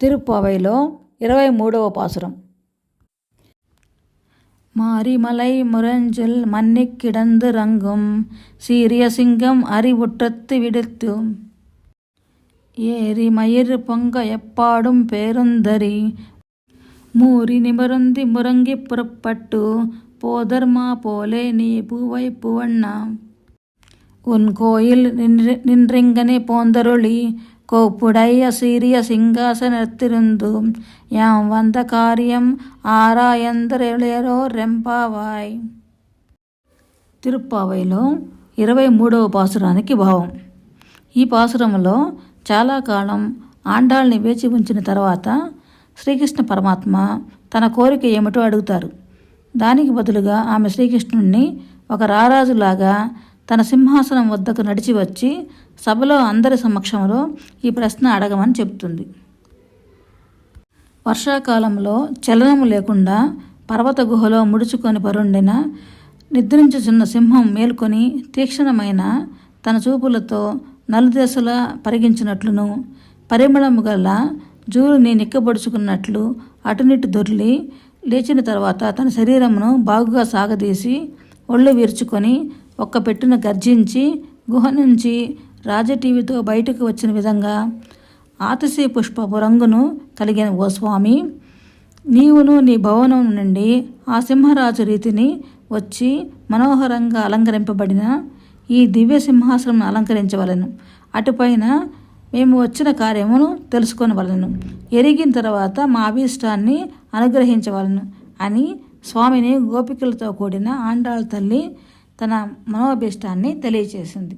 తిరుప్పావైలో ఇరవై మూడవ పాసురం மாரிமலை முரஞ்சில் மன்னிக் கிடந்து ரங்கும் சீரிய சிங்கம் அறிவுற்றத்து விடுத்து ஏரி மயிர் பொங்க எப்பாடும் பேருந்தரி மூரி நிமருந்தி முறங்கி புறப்பட்டு போதர்மா போலே நீ பூவை புவண்ணா உன் கோயில் நின்று நின்றிங்கனே போந்தருளி கோப்புடைய சீரிய சிங்காசனத்திருந்து யாம் வந்த காரியம் ఆరాయందరేళో రెంపావాయ్ తిరుప్పావైలో ఇరవై మూడవ పాసురానికి భావం ఈ పాసురంలో చాలా కాలం ఆండాల్ని వేచి ఉంచిన తర్వాత శ్రీకృష్ణ పరమాత్మ తన కోరిక ఏమిటో అడుగుతారు దానికి బదులుగా ఆమె శ్రీకృష్ణుణ్ణి ఒక రారాజులాగా తన సింహాసనం వద్దకు నడిచి వచ్చి సభలో అందరి సమక్షంలో ఈ ప్రశ్న అడగమని చెబుతుంది. వర్షాకాలంలో చలనము లేకుండా పర్వత గుహలో ముడుచుకొని పరుండిన నిద్రించుచున్న సింహం మేల్కొని తీక్షణమైన తన చూపులతో నలుదేశలా పరిగించినట్లును పరిమళము గల జూలుని నిక్కబడుచుకున్నట్లు అటునిటు దొర్లి లేచిన తర్వాత తన శరీరమును బాగుగా సాగదీసి ఒళ్ళు విరుచుకొని ఒక్క పెట్టున గర్జించి గుహ నుంచి రాజటీవీతో బయటకు వచ్చిన విధంగా ఆతసి పుష్పపు రంగును కలిగిన ఓ స్వామి నీవును నీ భవనం నుండి ఆ సింహరాజు రీతిని వచ్చి మనోహరంగా అలంకరింపబడిన ఈ దివ్య సింహాసనం అలంకరించవలను. అటుపైన మేము వచ్చిన కార్యమును తెలుసుకొనవలను. ఎరిగిన తర్వాత మా అభీష్టాన్ని అనుగ్రహించవలను అని స్వామిని గోపికలతో కూడిన ఆండాళ్ళ తల్లి తన మనోభీష్టాన్ని తెలియచేసింది.